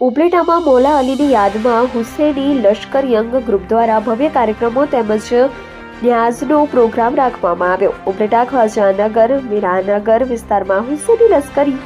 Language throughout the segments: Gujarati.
ઉપલેટામાં મોલા અલીની યાદમાં હુસેની લશ્કર યંગ ગ્રુપ દ્વારા ભવ્ય કાર્યક્રમો તેમજ ન્યાઝનો પ્રોગ્રામ રાખવામાં આવ્યો. ઉપલેટા ખજાનગર મીરાનગર વિસ્તારમાં હુસેની લશ્કરી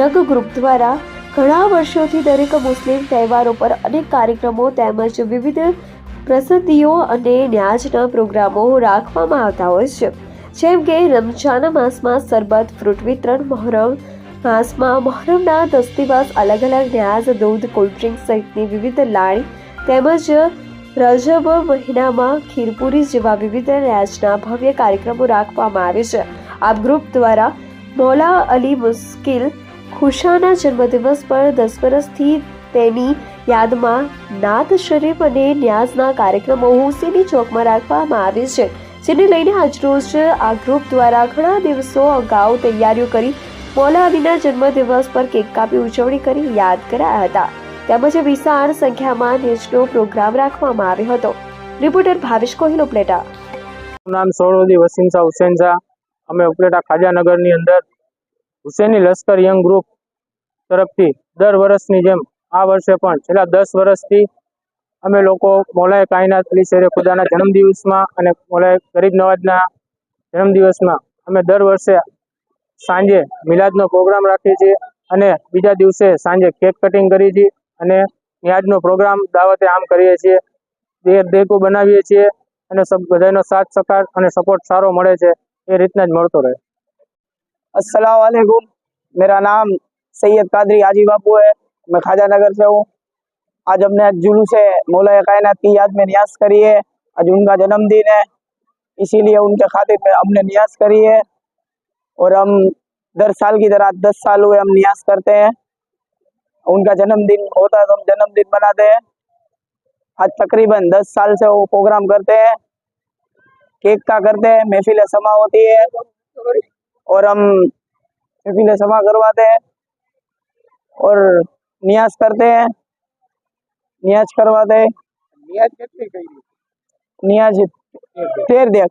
યંગ ગ્રુપ દ્વારા ઘણા વર્ષોથી દરેક મુસ્લિમ તહેવારો પર અનેક કાર્યક્રમો તેમજ વિવિધ પ્રસિદ્ધિઓ અને ન્યાજના પ્રોગ્રામો રાખવામાં આવતા હોય છે. જેમ કે રમજાન માસમાં સરબત ફ્રૂટ વિતરણ, મહોરમ માસમાં મહોરમના દસ દિવસ અલગ અલગ ન્યાઝ દૂધ કોલ્ડ્રિંક સહિતની વિવિધ લાણી તેમજ રજબ મહિનામાં ખીરપુરી જેવા વિવિધ ન્યાજના ભવ્ય કાર્યક્રમો રાખવામાં આવે છે. આ ગ્રુપ દ્વારા મૌલા અલી મુશ્કિલ ખુશાના જન્મદિવસ પર દસ વર્ષથી તેની યાદમાં નાત શરીફ અને ન્યાઝના કાર્યક્રમો હુસેની ચોકમાં રાખવામાં આવે છે. જેને લઈને આજરોજ આ ગ્રુપ દ્વારા ઘણા દિવસો અગાઉ તૈયારીઓ કરી મૌલા અલીના જન્મદિવસ પર કેક કાપી ઉજવણી કરી યાદ કરાયા હતા. તેમજ વિશાળ સંખ્યામાં નેચનો પ્રોગ્રામ રાખવામાં આવ્યો હતો. રિપોર્ટર ભાવેશ કોહિલ, ઉપલેટા. નામ સોરોદી વસીમ શાહ અમે ઉપલેટા ખાજાનગરની અંદર હુસેની લશ્કર યંગ ગ્રુપ તરફથી દર વર્ષની જેમ આ વર્ષે પણ છેલ્લા દસ વર્ષથી અમે લોકો મોલાએ કાયનાત અલી શેરે ખુદાના જન્મદિવસમાં અને મોલાએ ગરીબ નવાજના જન્મદિવસમાં અમે દર વર્ષે સાંજે મિલાદનો પ્રોગ્રામ રાખીએ છીએ અને બીજા દિવસે સાંજે કેક કટિંગ કરીએ છીએ અને ન્યાજનો પ્રોગ્રામ દાવતે આમ કરીએ છીએ દેર દેકો બનાવીએ છીએ અને સબ બધાનો સાથ સહકાર અને સપોર્ટ સારો મળે છે એ રીતના જ મળતો રહે अस्सलाम वालेकुम मेरा नाम सैयद कादरी आजी बापू है मैं खाजा नगर से हूँ आज हमने आज जुलूस है मौला कायनात की याद में न्याज करी है आज उनका जन्मदिन है इसीलिए उनके खातिर में हमने न्याज करी है और हम दस साल की तरह दस साल हुए हम न्याज करते हैं। उनका जन्मदिन होता है तो हम जन्मदिन मनाते हैं। आज तकरीबन दस साल से वो प्रोग्राम करते हैं। केक का करते हैं महफिल समा होती है। और हम महफिल समा करवाते हैं। और नियाज करते हैं। नियाज करवाते हैं। नियाज तेर देख।